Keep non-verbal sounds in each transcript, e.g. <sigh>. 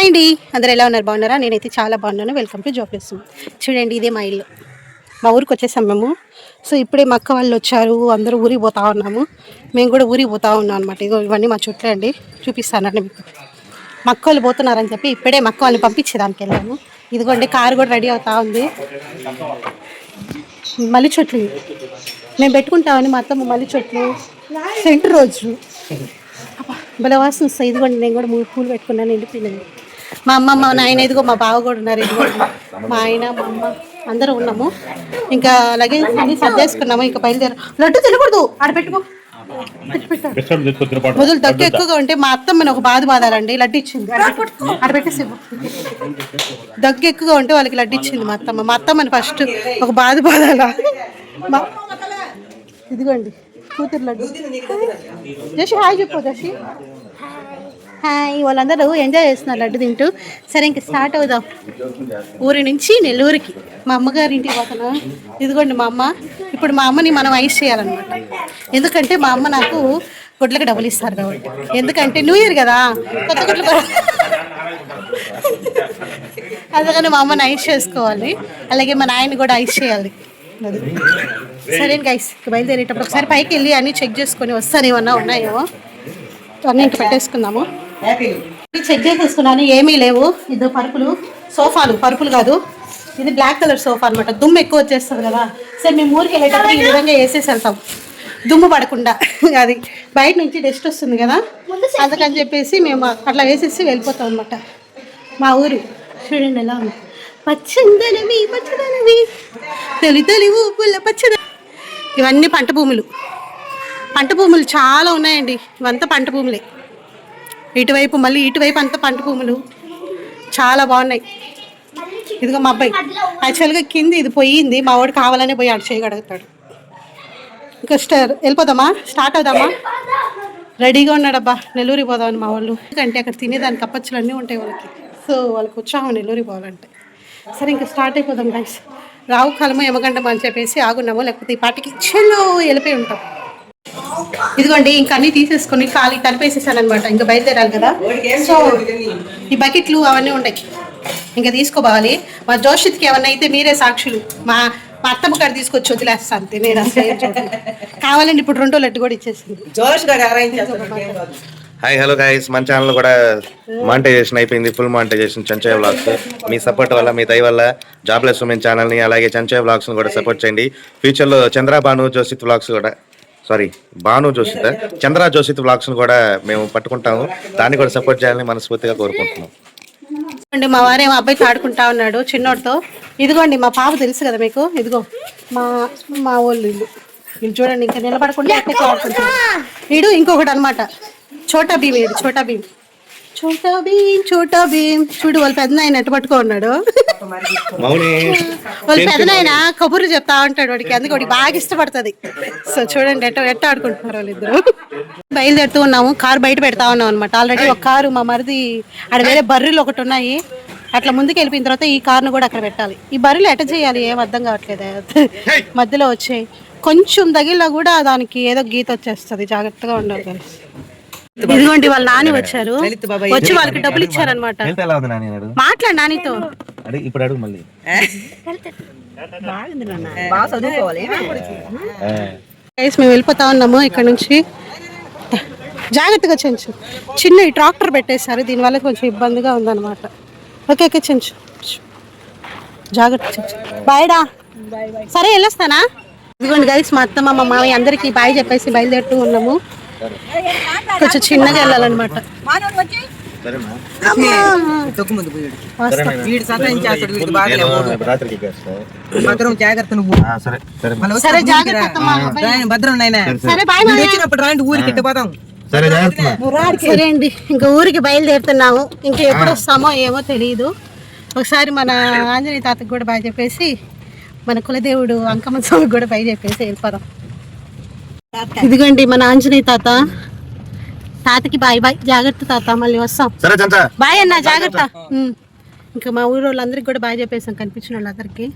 Hi అండి. అందరు ఎలా ఉన్నారు? బాగున్నారా? నేనైతే చాలా బాగున్నాను. వెల్కమ్ టు జాబ్ చేస్తున్నాను చూడండి ఇదే మా ఇల్లు. మా ఊరికి వచ్చేసాం మేము సో ఇప్పుడే మా అక్క వాళ్ళు వచ్చారు. అందరూ ఊరికి పోతా ఉన్నాము. మేము కూడా ఊరికి పోతా ఉన్నాం అనమాట ఇగో ఇవన్నీ మా చుట్లే అండి. చూపిస్తానండి మీకు. మా అక్క వాళ్ళు పోతున్నారని చెప్పి ఇప్పుడే మా అక్క వాళ్ళని పంపించేదానికి వెళ్ళాము. ఇదిగోండి కారు కూడా రెడీ అవుతా ఉంది. మళ్ళీ చెట్లు. మేము పెట్టుకుంటామని మా అత్తమ్మ మల్లి చెట్లు. సెంటర్ రోజు. బలవాసం భలే వాసన వస్తాయి ఇదిగోండి నేను కూడా మూడు పూలు పెట్టుకున్నాను ఎండిపోయినాయి మా అమ్మ మా నాయన ఇదిగో మా బావ కూడా ఉన్నారు ఇదిగోండి మా ఆయన మా అమ్మ అందరూ ఉన్నాము. ఇంకా అలాగే అన్ని సర్దేసుకున్నాము ఇంకా బయలుదేరు. లడ్డు తినకూడదు ఆడ పెట్టుకో. పెట్టు, పెట్టు. మొదలు దగ్గు ఎక్కువగా ఉంటే మా అత్తమ్మని ఒక బాధ బాధాలండి. లడ్డు ఇచ్చింది. పెట్టేసి. దగ్గు ఎక్కువగా ఉంటే వాళ్ళకి లడ్డు ఇచ్చింది మా అత్తమ్మ. మా అత్తమ్మని ఫస్ట్ ఒక బాధ బాధాలా. ఇదిగోండి కూతురు లడ్డు. జషి హాయ్ చెప్పు జషి. హాయ్ వాళ్ళందరూ ఎంజాయ్ చేస్తున్నారు లడ్డు తింటూ. సరే ఇంక స్టార్ట్ అవుదాం. ఊరి నుంచి నెల్లూరుకి. మా అమ్మగారి ఇంటికి పోతున్నా. ఇదిగోండి మా అమ్మ. ఇప్పుడు మా అమ్మని మనం ఐస్ చేయాలన్నమాట. ఎందుకంటే మా అమ్మ నాకు గుడ్లకు డబ్బులు ఇస్తారు కాబట్టి. ఎందుకంటే న్యూ ఇయర్ కదా. కొత్త గుడ్లు అందుకని మా అమ్మని ఐస్ చేసుకోవాలి. అలాగే మా నాయన్ని కూడా ఐస్ చేయాలి. అది సరే గైస్ బయలుదేరేటప్పుడు ఒకసారి పైకి వెళ్ళి అన్ని చెక్ చేసుకొని వస్తాను ఏమన్నా ఉన్నాయో అన్నీ ఇంక పెట్టేసుకుందాము. చెక్ చేసేసుకున్నాను ఏమీ లేవు. ఇదో పరుపులు సోఫాలు పరుపులు కాదు. ఇది బ్లాక్ కలర్ సోఫా అనమాట దుమ్ము ఎక్కువ వచ్చేస్తుంది కదా. సరే మేము ఊరికి వెళ్ళేటప్పుడు ఈ విధంగా వేసేసి వెళ్తాం. దుమ్ము పడకుండా. అది బయట నుంచి డస్ట్ వస్తుంది కదా. అందుకని చెప్పేసి మేము అట్లా వేసేసి వెళ్ళిపోతాం అనమాట మా ఊరు. చూడండి ఎలా ఉంది. పచ్చందనవి పచ్చదనవి తొలి తొలి ఊపుల పచ్చద ఇవన్నీ పంట భూములు. పంట భూములు చాలా ఉన్నాయండి. ఇవంతా పంట భూములే. ఇటువైపు మళ్ళీ ఇటువైపు అంతా పంట భూములు. చాలా బాగున్నాయి. ఇదిగో మా అబ్బాయి. యాక్చువల్గా కింది ఇది పోయింది. మా వాడు కావాలనే పోయి ఆడు చేయగలుగుతాడు ఇంకా స్టార్ వెళ్ళిపోదామా? స్టార్ట్ అవుదామా? రెడీగా ఉన్నాడబ్బా. నెల్లూరి పోదామని మా వాళ్ళు. ఎందుకంటే అక్కడ తినేదానికి అప్పచ్చులు అన్నీ ఉంటాయి వాళ్ళకి. సో వాళ్ళకి ఉత్సాహం నెల్లూరి పోవాలంటే. సరే ఇంకా స్టార్ట్ అయిపోదాం గైస్ రావు కాలము ఎమగండమా అని చెప్పేసి ఆగున్నాము. లేకపోతే ఈ పాటికి చెల్లో వెళ్ళిపోయి ఉంటాం. ఇదిగోండి ఇంకా అన్ని తీసేసుకొని ఖాళీ తలిపేసేసాను అనమాట ఇంకా బయలుదేరాలి కదా. సో ఈ బకెట్లు అవన్నీ ఉంటాయి ఇంకా తీసుకోవాలి మా జోషిత్కి ఏమన్నా అయితే మీరే సాక్షులు. మా మా అత్తమ్మ గారు తీసుకొచ్చి వదిలేస్తా అంతే. నేను. కావాలండి ఇప్పుడు రెండో లడ్డు కూడా ఇచ్చేసింది. జోష్ గారు అరేంజ్ చేస్తారు హాయ్ హలో గైస్ మన ఛానల్ కూడా మానిటైజేషన్ అయిపోయింది ఫుల్ మానిటైజేషన్ చంచయ వ్లాగ్స్ మీ సపోర్ట్ వల్ల మీ దయ వల్ల జాబ్లెస్ ఉమెన్ ఛానల్ని అలాగే చంచయ వ్లాగ్స్ కూడా సపోర్ట్ చేయండి. ఫ్యూచర్లో చంద్ర భాను జోసిత్ వ్లాగ్స్ కూడా సారీ భాను జోసిత్ చంద్ర జోసిత్ వ్లాగ్స్ కూడా మేము పట్టుకుంటాము. దాన్ని కూడా సపోర్ట్ చేయాలని మనస్ఫూర్తిగా కోరుకుంటున్నాం. అండి మా వారే మా అబ్బాయితో ఆడుకుంటా ఉన్నాడు చిన్నోడితో. ఇదిగోండి మా పాప తెలుసు కదా మీకు? ఇదిగో మా మా వాళ్ళు ఇల్లు వీళ్ళు చూడండి ఇంకా నిలబడకుండా ఆడుకుంటారు వీడు ఇంకొకటి అనమాట చోటా భీమ్ వీడు చోటా భీమ్. చోటా భీమ్ చోటా భీమ్ చూడు వాళ్ళ పెద్ద ఆయన ఎట్ట పట్టుకో ఉన్నాడు. వాళ్ళ పెద్ద ఆయన కబుర్లు చెప్తా ఉంటాడు వాడికి. అందుకే వాడికి బాగా ఇష్టపడుతుంది. సో చూడండి ఎట్ట ఎట్ట ఆడుకుంటున్నారు వాళ్ళిద్దరు. బయలుదేరుతూ ఉన్నాము. కారు బయట పెడతా ఉన్నాం అనమాట ఆల్రెడీ ఒక కారు మా మరిది ఆడ వేరే బర్రెలు ఒకటి ఉన్నాయి. అట్లా ముందుకు వెళ్ళిపోయిన తర్వాత ఈ కార్ను కూడా అక్కడ పెట్టాలి. ఈ బర్రెలు ఎట్ట చేయాలి? ఏం అర్థం కావట్లేదు. మధ్యలో వచ్చాయి. కొంచెం తగిలినా కూడా దానికి ఏదో గీత వచ్చేస్తుంది. జాగ్రత్తగా ఉండాలి కదా ఇదిగోండి వాళ్ళ నాని వచ్చారు. వచ్చి వాళ్ళకి డబ్బులు ఇచ్చారనమాట హెల్త్ ఎలా ఉంది నాని అన్నాడు మాట్లాడు నానితో. ఇప్పుడు అడుగు మళ్ళీ. మేము వెళ్ళిపోతా ఉన్నాము ఇక్కడ నుంచి. జాగ్రత్తగా చెంచు. చిన్న ఈ ట్రాక్టర్ పెట్టేశారు. దీనివల్ల కొంచెం ఇబ్బందిగా ఉందన్నమాట. Okay okay Chenchu. జాగ్రత్త చెంచు. బాయ్డా సరే వెళ్ళొస్తానా? ఇదిగోండి గైస్ మా అత్తమ్మ మా మామయ్య అందరికీ బాయ్ చెప్పేసి బయలుదేరుతూ ఉన్నాము. కొంచెం చిన్నగా వెళ్ళాలన్నమాట. భద్రం జాగ్రత్త నువ్వు. సరే భద్రం నాయన. సరే బాయ్ వీడు వచ్చినప్పుడు రాండి ఊరికి సరే అండి. ఇంకా ఊరికి బయలుదేరుతున్నాము. ఇంకా ఎప్పుడు వస్తామో ఏమో తెలియదు ఒకసారి మన ఆంజనేయ తాతకు కూడా బాగా చెప్పేసి మన కులదేవుడు అంకమ్మ స్వామికి కూడా బాగా చెప్పేసి వెళ్ళిపోదాం. ఇదిగోండి మన ఆంజనేయ తాత. తాతకి బాయ్ బాయ్. జాగ్రత్త తాత మళ్ళీ వస్తాం. సరే చంచా. బాయ్ అన్న జాగ్రత్త. ఇంకా మా ఊరు వాళ్ళందరికీ కూడా బాగా చెప్పేసాం కనిపించిన వాళ్ళందరికీ.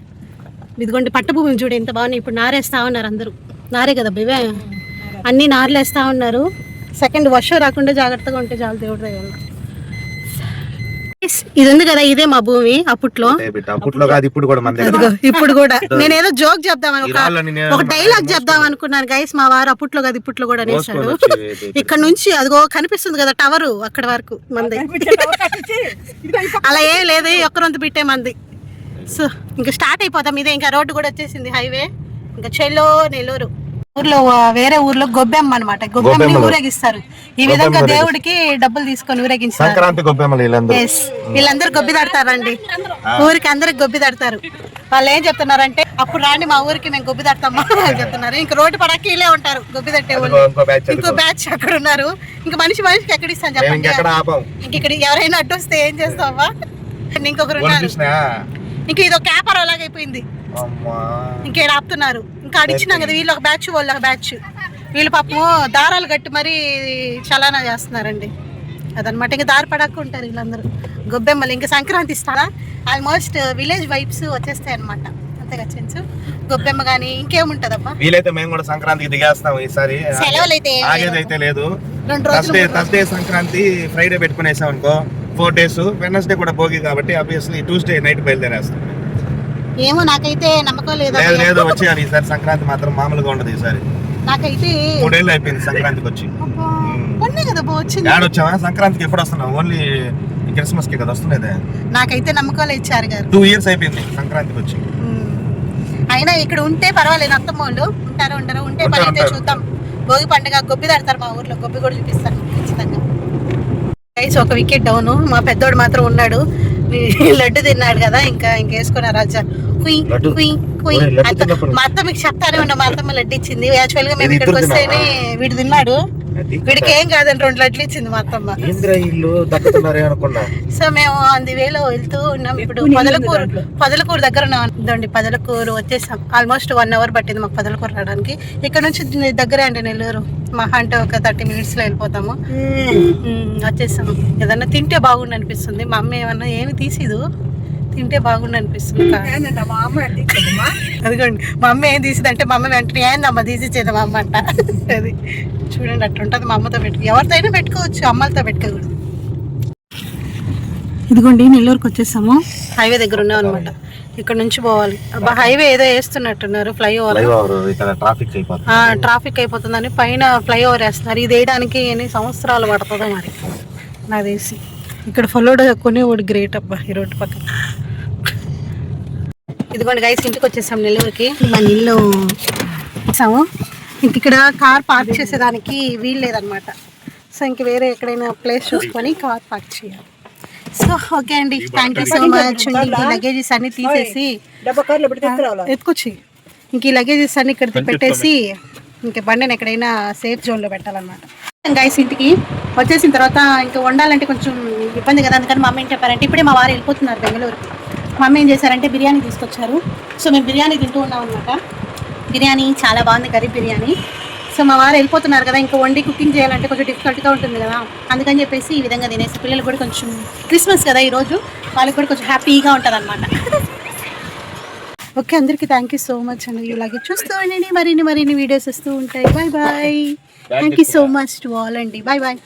ఇదిగోండి పట్టభూమిని చూడు ఎంత బాగున్నాయి. ఇప్పుడు నారేస్తా ఉన్నారు అందరూ. నారే కదా బివే అన్నీ నార్లేస్తా ఉన్నారు. సెకండ్ వర్షం రాకుండా జాగ్రత్తగా ఉంటే చాలు దేవుడు దయ వల్ల. ఇది ఉంది కదా ఇదే మా భూమి అప్పట్లో. అప్పట్లో కాదు ఇప్పుడు కూడా ఇప్పుడు కూడా. నేను ఏదో జోక్ చెప్దాం ఈ రాళ్ళని నేను ఒక డైలాగ్ చెప్దాం అనుకున్నాను గైస్ మా వారు అప్పట్లో కదా ఇప్పట్లో కూడా అనేసాడు <laughs> ఇక్కడ నుంచి అదిగో కనిపిస్తుంది కదా టవర్ అక్కడ వరకు మంది. అలా ఏం లేదు ఒక్కరొంత పెట్టే మంది. సో ఇంకా స్టార్ట్ అయిపోతాం ఇదే ఇంకా రోడ్డు కూడా వచ్చేసింది హైవే ఇంకా చెల్లో నెల్లూరు. ఊర్లో వేరే ఊర్లో గొబ్బెమ్మ అనమాట గొబ్బెమ్మని. ఊరేగిస్తారు. ఈ విధంగా దేవుడికి డబ్బులు తీసుకొని ఊరేగించారు. సంక్రాంతి గొబ్బెమ్మలు వీళ్ళందరూ. వీళ్ళందరూ గొబ్బి తడతారండి. ఊరికి అందరికి గొబ్బి తడతారు. వాళ్ళు ఏం చెప్తున్నారంటే అప్పుడు రాండి మా ఊరికి మేము గొబ్బి తడతామా? అని చెప్తున్నారు. ఇంకా రోడ్డు పడక వీళ్ళే ఉంటారు గొబ్బి తట్టే వాళ్ళు. ఇంకో బ్యాచ్ అక్కడ ఉన్నారు. ఇంకా మనిషి మనిషికి ఎక్కడ ఇస్తాను చెప్పండి. ఇంక ఇక్కడ ఎవరైనా అడ్డు వస్తే ఏం చేస్తావా? ఇంకొకరు ఉన్నారు. ఇంకా ఇది ఒక క్యాపర్ అలాగ అయిపోయింది. అమ్మా. ఇంకేడ ఆపుతున్నారు. ఇంకా అడిచినాం కదా వీళ్ళు ఒక బ్యాచ్ వాళ్ళు ఒక బ్యాచ్ వీళ్ళు పాపము దారాలు కట్టి మరీ చలానా చేస్తున్నారండి. అదనమాట ఇంకా దారి పడక ఉంటారు వీళ్ళందరూ. గొబ్బెమ్మలు ఇంకా సంక్రాంతి ఇస్తారా ఆల్మోస్ట్ విలేజ్ వైబ్స్ వచ్చేస్తాయి అనమాట అంతేగా చెంచు గొబ్బెమ్మ కానీ ఇంకేముంటదమ్మా వీలైతే మేము కూడా సంక్రాంతికి దిగేస్తాం ఈసారి. సెలవులు అయితే ఏం ఆగేది లేవు. అయితే లేదు థర్స్డే సంక్రాంతి ఫ్రైడే పెట్టుకునేసాం అనుకో ఫోర్ డేస్ వెనస్డే కూడా భోగి కాబట్టి ఆబ్వియస్లీ ట్యూస్డే నైట్ బయలుదేరేస్తాం. ఏమో నాకైతే నమ్మకం లేదు లేదు లేదు వచ్చేయాలి ఈసారి సంక్రాంతి మాత్రం మామూలుగా ఉండదు ఈసారి. నాకైతే మూడేళ్ళు అయిపోయింది సంక్రాంతికి వచ్చి. మొన్నే కదా వచ్చింది. యాడ్ వచ్చావా? సంక్రాంతికి ఎప్పుడు వస్తున్నావు? ఓన్లీ క్రిస్మస్కి కదా వస్తున్నదే నాకైతే నమ్మకాలు ఇచ్చారు గారు. టూ ఇయర్స్ అయిపోయింది సంక్రాంతికి వచ్చి. అయినా ఇక్కడ ఉంటే పర్వాలేదు అత్తమ్మ వాళ్ళు ఉంటారా ఉంటారా ఉంటే పని అయితే. చూద్దాం. భోగి పండుగ గొబ్బి తడతారు మా ఊర్లో. గొబ్బి కూడా చూపిస్తాను ఖచ్చితంగా. ఒక వికెట్ డౌన్ మా పెద్దోడు మాత్రం ఉన్నాడు. లడ్డు తిన్నాడు కదా ఇంకా ఇంకేసుకున్నా రాజా. కుయ్ లడ్డు? కుయ్ కుయ్. ఒరేయ్, లడ్డు అత్త- తిన్నప్పుడు- మా అత్త మీకు చెప్తానే ఉన్నా మా అత్తమ్మ లడ్డు ఇచ్చింది యాక్చువల్గా మేము ఇక్కడికి వస్తేనే వీడు తిన్నాడు. వీడికి ఏం కాదండి రెండు లడ్లు ఇచ్చింది మా అత్తమ్మ. ఇల్లు దక్కుతున్నారే అనుకున్నా. సో మేము అంది వేలో వెళ్తూ ఉన్నాం. ఇప్పుడు పదలకూరు పదలకూరు దగ్గర ఉన్నాం. అండి పదలకూరు వచ్చేసాం. ఆల్మోస్ట్ వన్ అవర్ పట్టింది మాకు పదలకూరు రావడానికి. ఇక్కడ నుంచి దగ్గరే అండి నెల్లూరు. మహా అంటే ఒక థర్టీ మినిట్స్లో వెళ్ళిపోతాము. మ్మ్, వచ్చేసాం ఏదన్నా తింటే బాగుండు అనిపిస్తుంది. మా అమ్మ ఏమన్నా ఏమి తీసిదు. తింటే బాగుండు అనిపిస్తుంది అదిగోండి మా అమ్మ ఏం తీసింది అంటే మా అమ్మ వెంటనే ఏందమ్మ తీసిచ్చేది మా అమ్మ అంట. అది చూడండి అట్లుంటుంది మా అమ్మతో పెట్టుకు ఎవరితో అయినా పెట్టుకోవచ్చు అమ్మలతో పెట్టుకోకూడదు. ఇదిగోండి నెల్లూరుకి వచ్చేసాము. హైవే దగ్గర ఉన్నాం అనమాట ఇక్కడ నుంచి పోవాలి. అబ్బా హైవే ఏదో వేస్తున్నట్టున్నారు ఫ్లైఓవర్. ట్రాఫిక్ అయిపోతుంది. ట్రాఫిక్ అయిపోతుందని పైన ఫ్లైఓవర్ వేస్తున్నారు. ఇది వేయడానికి ఎన్ని సంవత్సరాలు పడుతుందో మరి. నాకు తెలిసి ఇక్కడ ఫలోడ్ కొనేవాడు గ్రేట్ అబ్బా ఈ రోడ్డు పక్కన. ఇదిగోండి గైస్ ఇంటికి వచ్చేసాం నెల్లూరుకి. మన ఇల్లు వచ్చాము. ఇంక ఇక్కడ కార్ పార్క్ చేసేదానికి వీలు లేదనమాట సో ఇంక వేరే ఎక్కడైనా ప్లేస్ చూసుకొని కార్ పార్క్ చేయాలి. సో ఓకే అండి. Thank you so much luggages అన్ని తీసేసి ఎత్తుకొచ్చి. ఇంక ఈ లగేజెస్ అన్ని ఇక్కడ పెట్టేసి ఇంక బండిని ఎక్కడైనా సేఫ్ జోన్లో పెట్టాలన్నమాట. గైస్ ఇంటికి వచ్చేసిన తర్వాత ఇంకా వండాలంటే కొంచెం ఇబ్బంది కదా అందుకని మా అమ్మ ఏం చెప్పారంటే ఇప్పుడే మా వారు వెళ్ళిపోతున్నారు బెంగళూరుకి మా అమ్మ ఏం చేశారంటే బిర్యానీ తీసుకొచ్చారు. సో మేము బిర్యానీ తింటూ ఉన్నాం అనమాట బిర్యానీ చాలా బాగుంది కర్రీ బిర్యానీ. సో మా వారు వెళ్ళిపోతున్నారు కదా ఇంకా వండి కుకింగ్ చేయాలంటే కొంచెం డిఫికల్ట్గా ఉంటుంది కదా. అందుకని చెప్పేసి ఈ విధంగా తినేసి పిల్లలు కూడా కొంచెం క్రిస్మస్ కదా ఈరోజు వాళ్ళకి కూడా కొంచెం హ్యాపీగా ఉంటుంది అనమాట ఓకే అందరికీ థ్యాంక్ యూ సో మచ్ అండి. ఇలాగే చూస్తూ ఉండండి మరిన్ని మరిన్ని వీడియోస్ వస్తూ ఉంటాయి. Bye bye thank you so much to all అండి. Bye bye